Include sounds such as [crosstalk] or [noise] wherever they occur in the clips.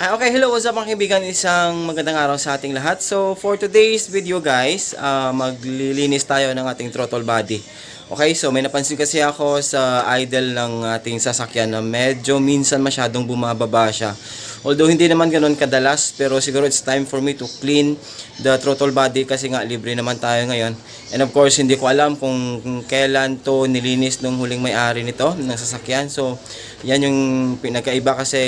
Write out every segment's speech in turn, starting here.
Ah, okay, hello, what's up mga kaibigan? Isang magandang araw sa ating lahat. So, for today's video guys, ah, maglilinis tayo ng ating throttle body. Okay, so may napansin kasi ako sa idle ng ating sasakyan na medyo minsan masyadong bumababa siya. Although hindi naman ganun kadalas, pero siguro it's time for me to clean the throttle body kasi nga libre naman tayo ngayon. And of course, hindi ko alam kung, kailan to nilinis nung huling may-ari nito, ng sasakyan. So, yan yung pinagkaiba kasi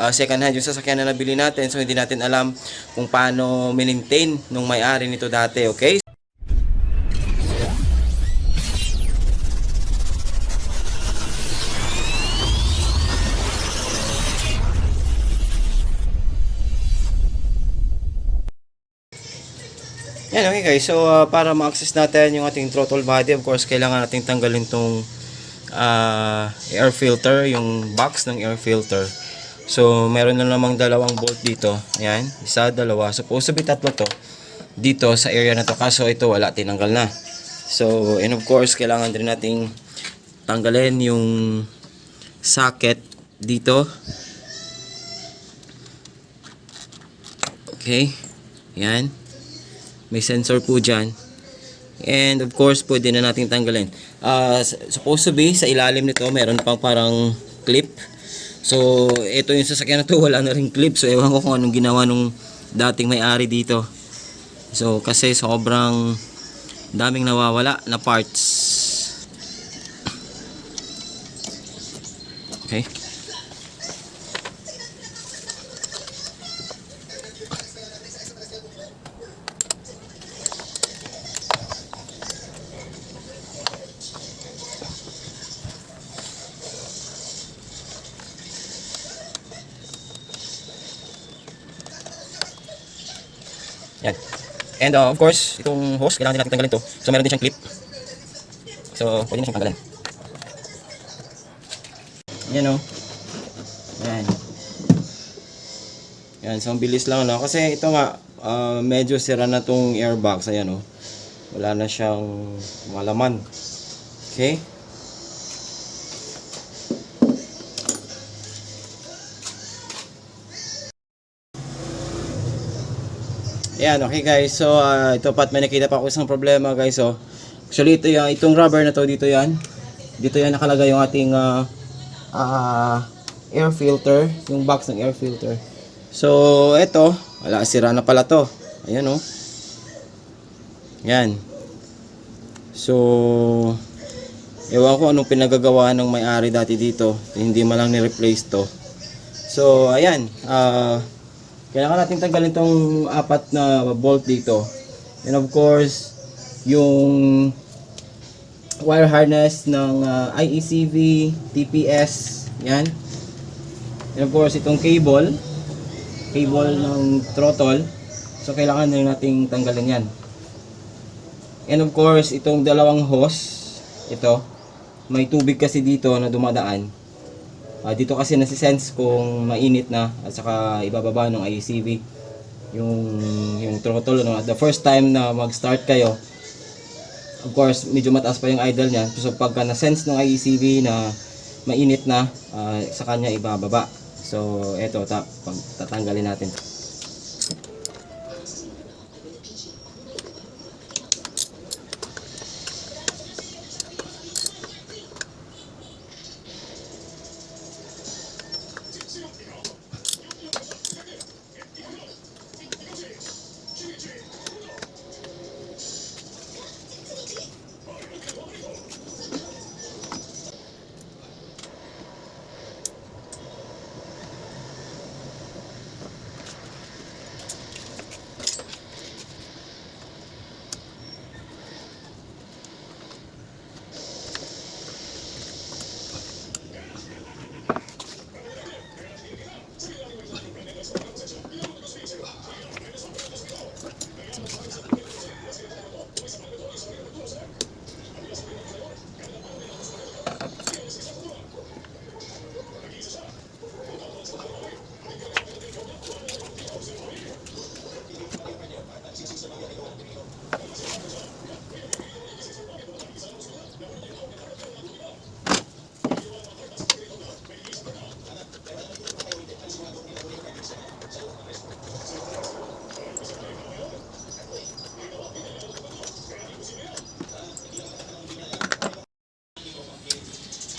uh, second hand yung sasakyan na nabili natin. So, hindi natin alam kung paano maintain nung may-ari nito dati, okay? Okay guys. So, uh, para ma-access natin yung ating throttle body, of course, kailangan nating tanggalin tong uh, air filter, yung box ng air filter. So, meron na namang dalawang bolt dito. Ayan, isa, dalawa. Supposed to tatlo to dito sa area na to. Kaso ito wala, tinanggal na. So, and of course, kailangan din nating tanggalin yung socket dito. Okay. Yan. May sensor po dyan. And of course, pwede na natin tanggalin. Uh, supposed to be, sa ilalim nito, meron pang parang clip. So, ito yung sasakyan na to, [laughs] wala na rin clip. So, ewan ko kung anong ginawa nung dating may-ari dito. So, kasi sobrang daming nawawala na parts. [coughs] Okay. And uh, of course, itong hose, kailangan din natin tanggalin to. So meron din siyang clip. So, pwede na siyang tanggalin. Yan o. Yan. Yan, so ang bilis lang no. Kasi ito nga, uh, medyo sira na tong airbox. Ayan o. Wala na siyang malaman. Okay. Ayan, okay guys. So, uh, ito pat may nakita pa ako isang problema guys. So, actually ito yung, itong rubber na to dito yan. Dito yan nakalagay yung ating uh, uh, air filter. Yung box ng air filter. So, ito. Wala, sira na pala to. Ayan oh. Yan. So, ewan ko anong pinagagawa ng may-ari dati dito. Hindi man lang ni-replace to. So, ayan. Ah... Uh, kailangan natin tanggalin tong apat na bolt dito. And of course, yung wire harness ng uh, IECV, TPS, yan. And of course, itong cable, cable ng throttle. So, kailangan din nating tanggalin yan. And of course, itong dalawang hose, ito, may tubig kasi dito na dumadaan. Uh, dito kasi nasisense kung mainit na at saka ibababa ng ICV yung yung throttle no? The first time na mag-start kayo of course medyo mataas pa yung idle niya. So pagka na-sense ng ICV na mainit na uh, sa kanya ibababa. So eto ta pag tatanggalin natin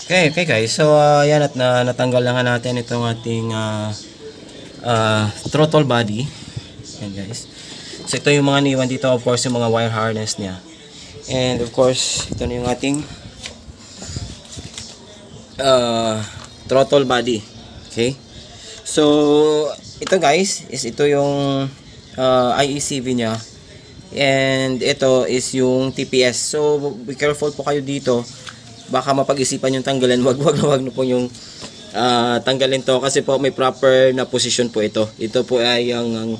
Okay, okay guys. So, uh, yan at na, natanggal na natin itong ating uh, uh, throttle body. Yan guys. So, ito yung mga niwan dito. Of course, yung mga wire harness niya. And of course, ito na yung ating uh, throttle body. Okay? So, ito guys, is ito yung uh, IECV niya. And ito is yung TPS. So, be careful po kayo dito. Baka mapag-isipan yung tanggalin. Wag, wag, wag na po yung ah, tanggalin to. Kasi po may proper na position po ito. Ito po ay ang,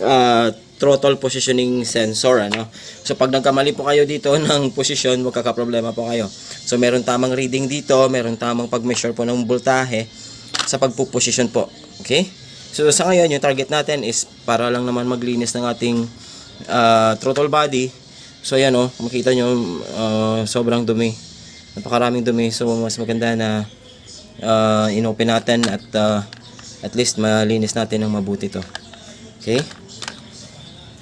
ah, throttle positioning sensor. Ano? So, pag nagkamali po kayo dito [laughs] ng position, magkakaproblema po kayo. So, meron tamang reading dito. Meron tamang pag-measure po ng voltahe sa pagpuposition po. Okay? So, sa ngayon, yung target natin is para lang naman maglinis ng ating ah, throttle body. So, ayan oh, makita nyo, ah, sobrang dumi. Napakaraming dumi. So, mas maganda na ah, inopen natin at ah, at least malinis natin ng mabuti to. Okay?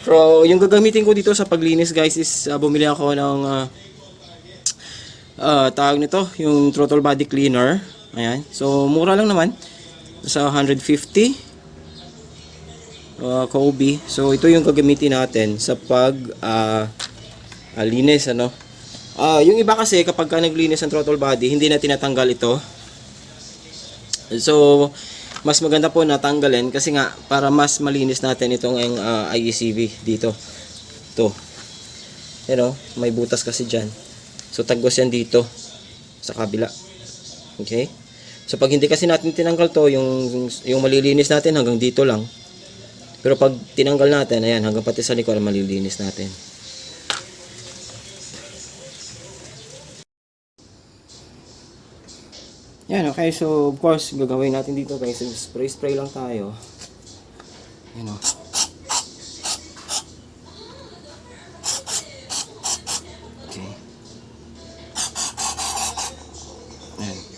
So, yung gagamitin ko dito sa paglinis guys is ah, bumili ako ng ah, ah, tawag nito, yung throttle body cleaner. Ayan. So, mura lang naman. Sa 150 uh, Kobe. So ito yung gagamitin natin sa pag ah, ah, linis ano. Ah, yung iba kasi kapag ka naglinis ng throttle body, hindi na tinatanggal ito. So mas maganda po na tanggalin kasi nga para mas malinis natin itong ang ah, IECV dito. To. You know, may butas kasi diyan. So tagos yan dito sa kabila. Okay? So pag hindi kasi natin tinanggal to, yung yung malilinis natin hanggang dito lang. Pero pag tinanggal natin, ayan, hanggang pati sa likod, malilinis natin. Yan, okay. So, of course, gagawin natin dito guys. Spray-spray lang tayo. Yan o. Okay. Yan.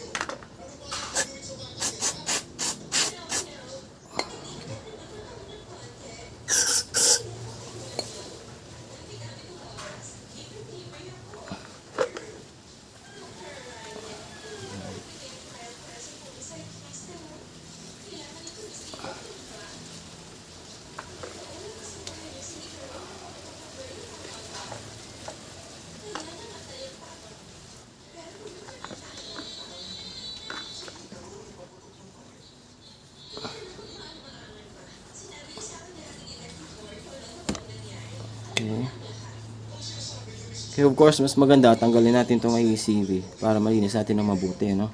Kaya of course, mas maganda tanggalin natin itong IECV para malinis natin ng mabuti, no?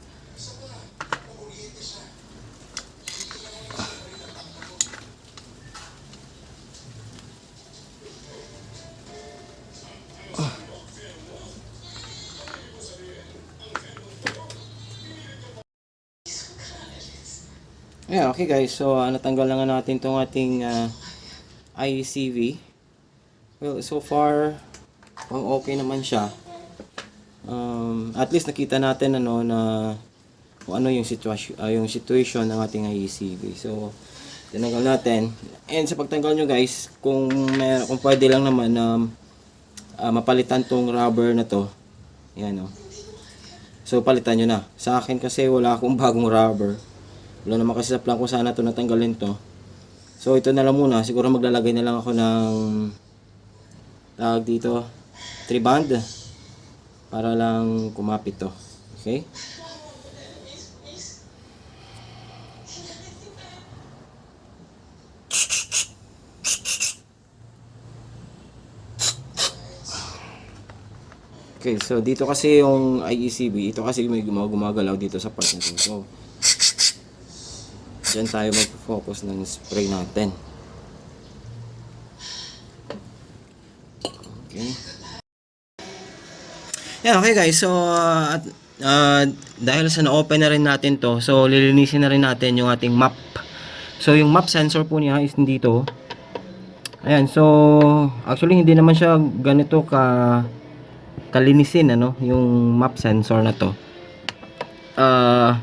Yeah, okay guys. So, uh, natanggal na nga natin itong ating uh, IECV. Well, so far, pang okay naman siya. Um, at least nakita natin ano na kung ano yung situation yung situation ng ating IECV. So, tinanggal natin. And sa pagtanggal nyo guys, kung may, kung pwede lang naman na ah, mapalitan tong rubber na to. Yan oh. So, palitan nyo na. Sa akin kasi wala akong [laughs] bagong rubber. Wala naman kasi sa plan ko sana to natanggalin to. So, ito na lang muna. Siguro maglalagay na lang ako ng tawag dito 3 band para lang kumapit to okay Okay, so dito kasi yung IECB, ito kasi may gumag- gumagalaw dito sa part na to. So, dyan tayo mag-focus ng spray natin. Okay. Yan, okay guys. So, at, uh, dahil sa na-open na rin natin to, so lilinisin na rin natin yung ating map. So, yung map sensor po niya is dito. Ayan, so, actually hindi naman siya ganito ka kalinisin, ano, yung map sensor na to. Uh,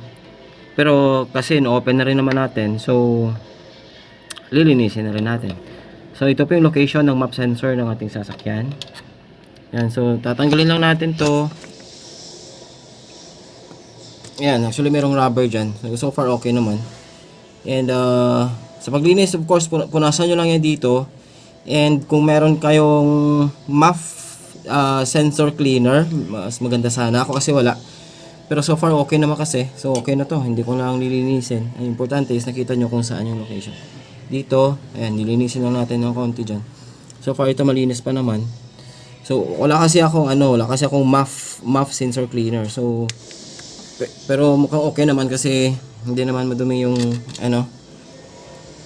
pero kasi no-open na rin naman natin, so, lilinisin na rin natin. So, ito po yung location ng map sensor ng ating sasakyan. Yan, so, tatanggalin lang natin to. Ayan, actually merong rubber dyan. So, so far okay naman. And uh, sa paglinis, of course, pun- punasan nyo lang yan dito. And kung meron kayong MAF uh, sensor cleaner, mas maganda sana. Ako kasi wala. Pero so far okay naman kasi. So okay na to. Hindi ko lang nilinisin. Ang importante is nakita nyo kung saan yung location. Dito, ayan, nilinisin lang natin ng konti dyan. So far ito malinis pa naman. So wala kasi akong ano, wala kasi akong MAF, MAF sensor cleaner. So pe- pero mukhang okay naman kasi hindi naman madumi yung ano.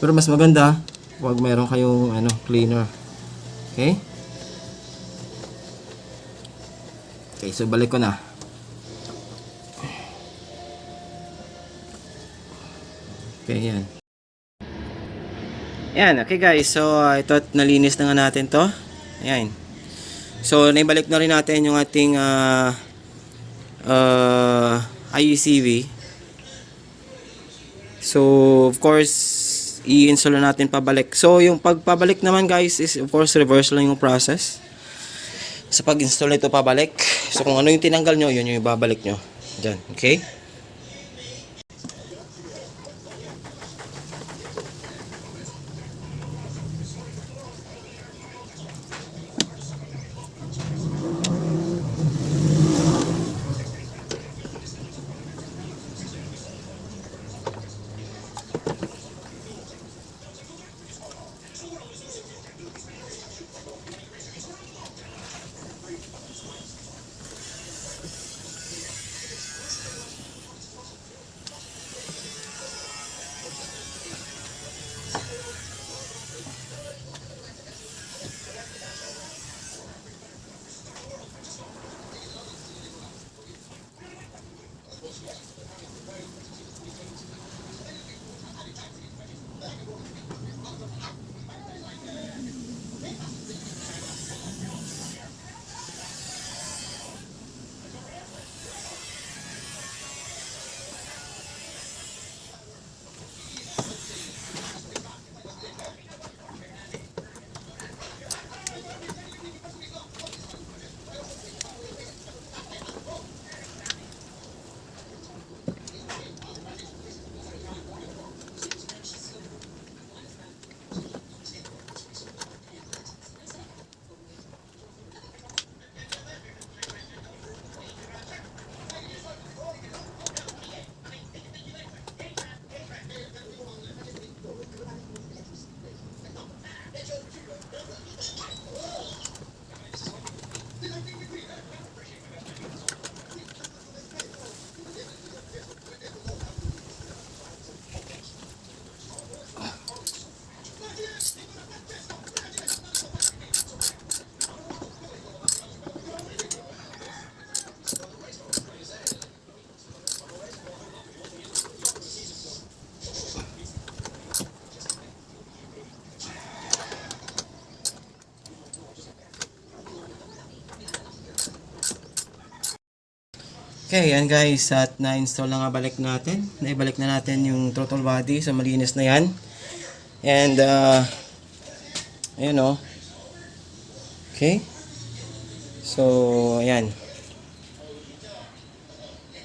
Pero mas maganda wag meron kayong ano, cleaner. Okay? Okay, so balik ko na. Okay, yan. Yan, okay guys. So, uh, ito nalinis na nga natin to. Ayan. So, naibalik na rin natin yung ating uh, uh, IUCV. So, of course, i-install na natin pabalik. So, yung pagpabalik naman guys is of course reverse lang yung process. Sa pag-install nito pabalik. So, kung ano yung tinanggal nyo, yun yung ibabalik nyo. Diyan, okay? Thank you. Okay, yan guys, at na-install na nga balik natin. Naibalik na natin yung throttle body, so malinis na yan. And, uh, ayun o. Okay. So, ayan.